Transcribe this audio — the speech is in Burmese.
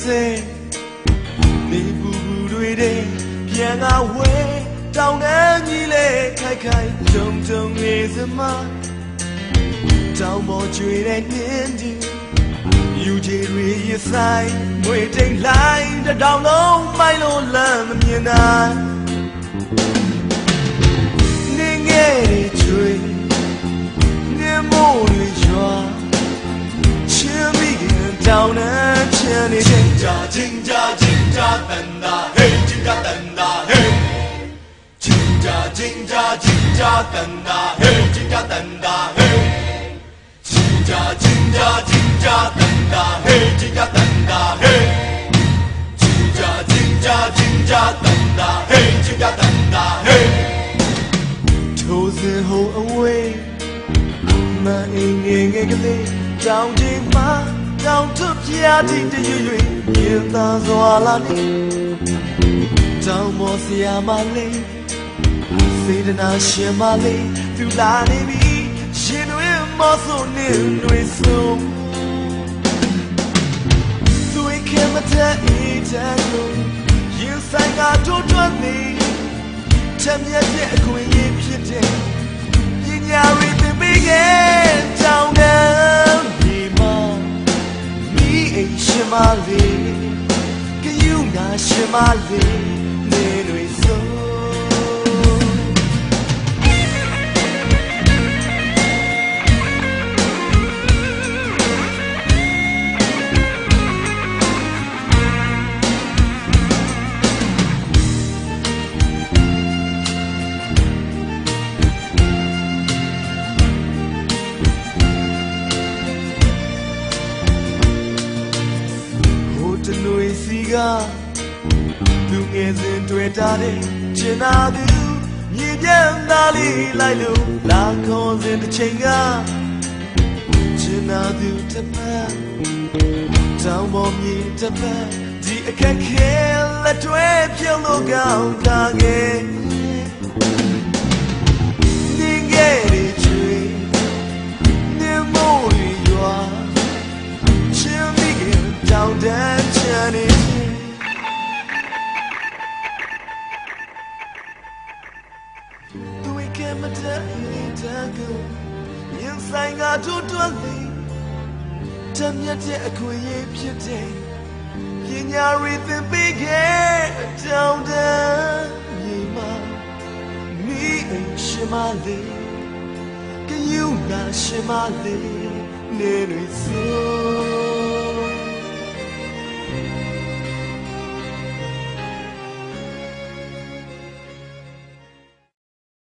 စေနေပူပူတွေတဲ့ပြန်ကဝဲတောင်းတန်းကြီးလေခိုက်ခိုက်ကြုံကြုံနေစမတောင်းပေါ်ကျွေတဲ့နှင်းကြီးယူချီတွေရဆိုင်ငွေတိတ်လိုက်တတောင်လုံးမိုင်းလို့လမ်းမမြင်နိုင်နေငယ်တွေကျွေနေမို့တွေရွာ ချင်းကြတန်တာဟေးချင်းကြတန်တာဟေးချင်းကြချင်းကြချင်းကြတန်တာဟေးချင်းကြတန်တာဟေးချင်းကြချင်းကြချင်းကြတန်တာဟေးချင်းကြတန်တာဟေးချင်းကြချင်းကြချင်းကြတန်တာဟေးချင်းကြတ န်တာဟေးထိုးစင်ဟိုအဝေးမအင်းငယ်ငယ်ကလေးတောင်ချင်းမှာတောင်ထွပြားတိတရွရွမြင်သာစွာလာနေတောင်မောဆရာမလေးစေတနာရှင်မလေးသူလာနေပြီရှင်တွေမောဆိုနေတွေဆုံးသူိခဲမတဲ့အေးတဲ့ကိုရင်ဆိုင်ကတိုးတွန်းနေချက်မြက်တဲ့အခွင့်အရေး အိမ်ရှင်မလေးကယူနာရှင်မလေးနေတွေ စီကသူငယ်စဉ်တွေ့တာတဲ့ကျင်နာသူမြေပြန့်သားလေးလိုက်လို့လာခေါ်စဉ်တစ်ချိန်ကကျင်နာသူတစ်ပတ်တောင်ပေါ်မြေတစ်ပတ်ဒီအခက်ခဲလက်တွဲပြုံးလို့ကောင်းတာငယ် တည်းတကူရင်ဆိုင်ကတို့တွန်းလေတမြတ်တဲ့အခွင့်အရေးဖြစ်တဲ့ပညာရည်သင်ပေးခဲ့တောင်တန်းမြေမှာမိအိမ်ရှိမလေးကယူနာရှိမလေးနေတွေစိုး